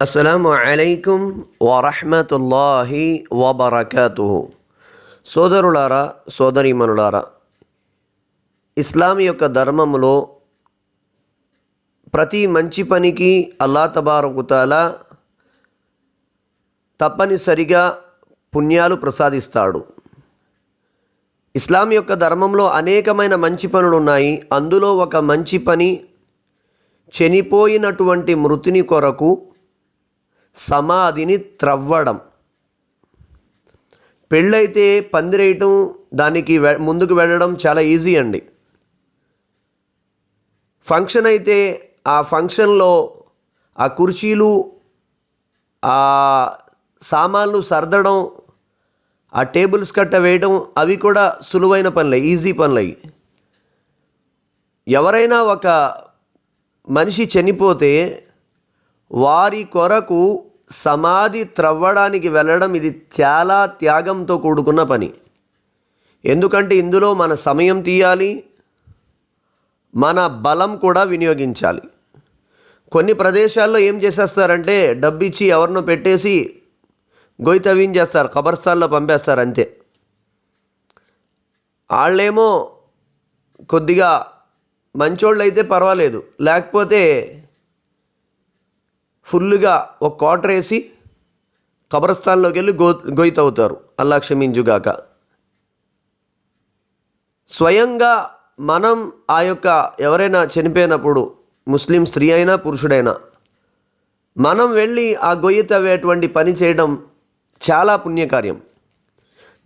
అస్సలాము అలైకుం వరహమతుల్లాహి వబర్కతుహు. సోదరులారా సోదరీమనులారా ఇస్లాం యొక్క ధర్మములో ప్రతి మంచి పనికి అల్లా తబారకుతాల తప్పనిసరిగా పుణ్యాలు ప్రసాదిస్తాడు. ఇస్లాం యొక్క ధర్మంలో అనేకమైన మంచి పనులు ఉన్నాయి అందులో ఒక మంచి పని చనిపోయినటువంటి మృతిని కొరకు సమాధిని త్రవ్వడం. పెళ్ళైతే పందిరేయటం దానికి వె- ముందుకు వెళ్ళడం చాలా ఈజీ అండి. ఫంక్షన్ అయితే ఆ ఫంక్షన్లో ఆ కుర్చీలు ఆ సామాన్లు సర్దడం ఆ టేబుల్స్ కట్ట వేయడం అవి కూడా సులువైన పనులే ఈజీ పనులే. ఎవరైనా ఒక మనిషి చనిపోతే వారి కొరకు సమాధి త్రవ్వడానికి వెళ్ళడం ఇది చాలా త్యాగంతో కూడుకున్న పని. ఎందుకంటే ఇందులో మన సమయం తీయాలి మన బలం కూడా వినియోగించాలి. కొన్ని ప్రదేశాల్లో ఏం చేసేస్తారంటే డబ్బు ఇచ్చి ఎవరినో పెట్టేసి గొయ్యి తవ్వించేస్తారు కబర్స్థాల్లో పంపేస్తారు అంతే. వాళ్ళేమో కొద్దిగా మంచోళ్ళు అయితే పర్వాలేదు లేకపోతే ఫుల్గా ఒక క్వార్టర్ వేసి కబరస్థాన్లోకి వెళ్ళి గో గొయ్యి అవుతారు. అల్లా క్షమించుగాక. స్వయంగా మనం ఆ యొక్క ఎవరైనా చనిపోయినప్పుడు ముస్లిం స్త్రీ అయినా పురుషుడైనా మనం వెళ్ళి ఆ గొయ్యి తవ్వేటువంటి పని చేయడం చాలా పుణ్యకార్యం.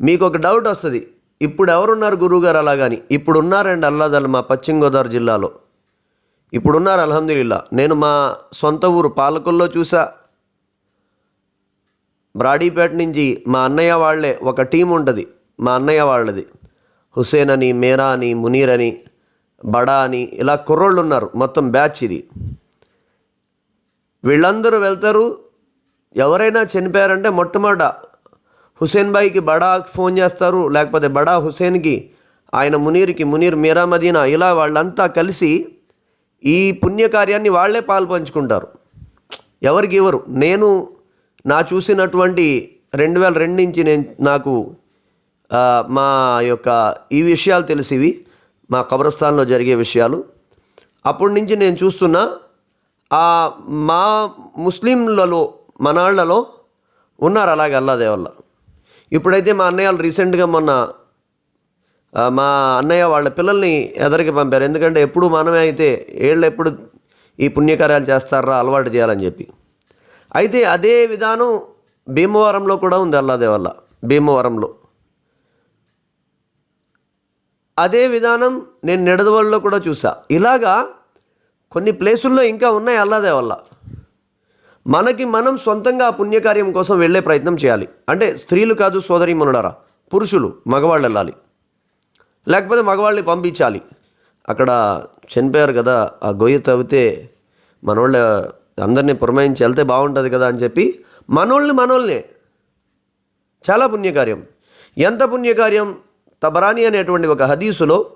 మీకు ఒక డౌట్ వస్తుంది. ఇప్పుడు ఎవరున్నారు గురువుగారు అలాగని ఇప్పుడు ఉన్నారండి అల్లాదల్ మా పశ్చిమ గోదావరి జిల్లాలో. ఇప్పుడున్నారు అల్హమ్దుల్లా నేను మా సొంత ఊరు పాలకొల్లో చూసా. బ్రాడీపేట నుంచి మా అన్నయ్య వాళ్ళే ఒక టీం ఉంటుంది మా అన్నయ్య వాళ్ళది. హుసేన్ అని మేరా అని మునీర్ అని బడా అని ఇలా కుర్రోళ్ళు ఉన్నారు మొత్తం బ్యాచ్ ఇది. వీళ్ళందరూ వెళ్తారు ఎవరైనా చనిపోయారంటే మొట్టమొదట హుసేన్ బాయ్కి బడాకి ఫోన్ చేస్తారు లేకపోతే బడా హుసేన్కి ఆయన మునీర్కి మునీర్ మీరా మదీనా ఇలా వాళ్ళంతా కలిసి ఈ పుణ్యకార్యాన్ని వాళ్ళే పాల్పంచుకుంటారు ఎవరికి ఇవ్వరు. నేను నా చూసినటువంటి రెండు వేల రెండు నుంచి నేను నాకు మా యొక్క ఈ విషయాలు తెలిసివి మా కబ్రస్థాన్లో జరిగే విషయాలు. అప్పటి నుంచి నేను చూస్తున్నా ఆ మా ముస్లింలలో మనాళ్ళలో ఉన్నారు అలాగే అల్లాదే వల్ల ఇప్పుడైతే మా అన్నయ్య రీసెంట్గా మొన్న మా అన్నయ్య వాళ్ళ పిల్లల్ని ఎదరికి పంపారు. ఎందుకంటే ఎప్పుడు మనమే అయితే ఏళ్ళు ఎప్పుడు ఈ పుణ్యకార్యాలు చేస్తారా అలవాటు చేయాలని చెప్పి. అయితే అదే విధానం భీమవరంలో కూడా ఉంది అల్లాదే వల్ల భీమవరంలో. అదే విధానం నేను నిడదవల్లో కూడా చూసా. ఇలాగా కొన్ని ప్లేసుల్లో ఇంకా ఉన్నాయి అల్లాదే వల్ల మనకి మనం సొంతంగా ఆ పుణ్యకార్యం కోసం వెళ్ళే ప్రయత్నం చేయాలి. అంటే స్త్రీలు కాదు సోదరి మనుడారా పురుషులు మగవాళ్ళు వెళ్ళాలి. లేకపోతే మగవాళ్ళని పంపించాలి. అక్కడ చనిపోయారు కదా ఆ గొయ్యి తవ్వితే మనోళ్ళ అందరినీ పురమాయించి వెళ్తే బాగుంటుంది కదా అని చెప్పి మనోళ్ళని మనోళ్ళనే చాలా పుణ్యకార్యం. ఎంత పుణ్యకార్యం? తబరాని అనేటువంటి ఒక హదీసులో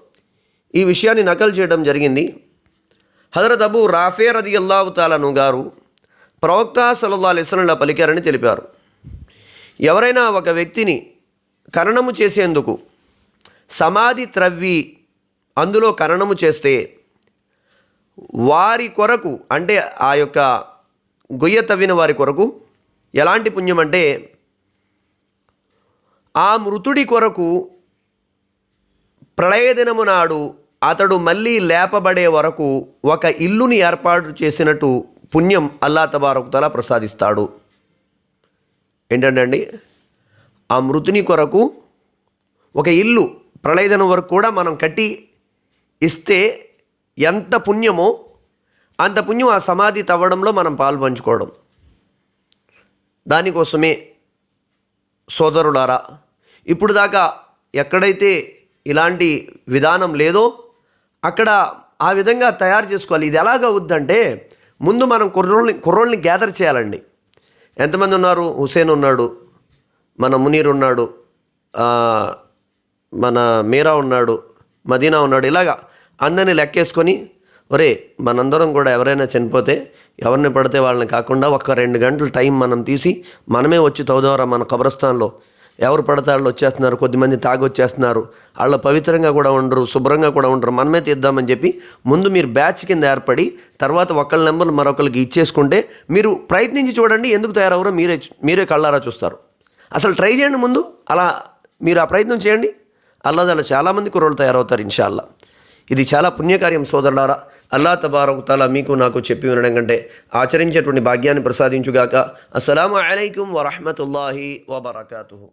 ఈ విషయాన్ని నకలు చేయడం జరిగింది. హజరత్ అబు రాఫే రది అల్లాహు తాలను గారు ప్రవక్త సల్లల్లా అలిస్లంలా పలికారని తెలిపారు. ఎవరైనా ఒక వ్యక్తిని కరణము చేసేందుకు సమాధి త్రవ్వి అందులో ఖననము చేస్తే వారి కొరకు అంటే ఆ యొక్క గొయ్య తవ్విన వారి కొరకు ఎలాంటి పుణ్యం అంటే ఆ మృతుడి కొరకు ప్రళయ దినము నాడు అతడు మళ్ళీ లేపబడే వరకు ఒక ఇల్లుని ఏర్పాటు చేసినట్టు పుణ్యం అల్లా తబారకుతలా ప్రసాదిస్తాడు. ఏంటంటే అండి ఆ మృతుని కొరకు ఒక ఇల్లు ప్రళయదనం వరకు కూడా మనం కట్టి ఇస్తే ఎంత పుణ్యమో అంత పుణ్యం ఆ సమాధి తవ్వడంలో మనం పాల్పంచుకోవడం దానికోసమే సోదరులారా ఇప్పుడు దాకా ఎక్కడైతే ఇలాంటి విధానం లేదో అక్కడ ఆ విధంగా తయారు చేసుకోవాలి. ఇది ఎలాగ అవుద్దంటే ముందు మనం కుర్రోళ్ళని కుర్రోళ్ళని గ్యాదర్ చేయాలండి. ఎంతమంది ఉన్నారు? హుసేన్ ఉన్నాడు మన మునీర్ ఉన్నాడు మన మీరా ఉన్నాడు మదీనా ఉన్నాడు ఇలాగా అందరినీ లెక్కేసుకొని ఒరే మనందరం కూడా ఎవరైనా చనిపోతే ఎవరిని పడితే వాళ్ళని కాకుండా ఒక్క రెండు గంటలు టైం మనం తీసి మనమే వచ్చి తౌదవరా మన కబ్రస్థాన్లో. ఎవరు పడితే వాళ్ళు వచ్చేస్తున్నారు కొద్దిమంది తాగొచ్చేస్తున్నారు వాళ్ళ పవిత్రంగా కూడా ఉండరు శుభ్రంగా కూడా ఉండరు. మనమే తీద్దామని చెప్పి ముందు మీరు బ్యాచ్ కింద ఏర్పడి తర్వాత ఒకళ్ళ నెంబర్ మరొకరికి ఇచ్చేసుకుంటే మీరు ప్రయత్నించి చూడండి ఎందుకు తయారవరో మీరే మీరే కళ్ళారా చూస్తారు. అసలు ట్రై చేయండి ముందు అలా మీరు ఆ ప్రయత్నం చేయండి. అల్లా అలా చాలామంది కుర్రోళ్ళు తయారవుతారు ఇన్షాల్లా. ఇది చాలా పుణ్యకార్యం సోదరులారా. అల్లా తబారక్ తాలా మీకు నాకు చెప్పి వినడం కంటే ఆచరించేటువంటి భాగ్యాన్ని ప్రసాదించుగాక. అస్సలం అయికం వరహమతుల్లాహి వబర్కాతు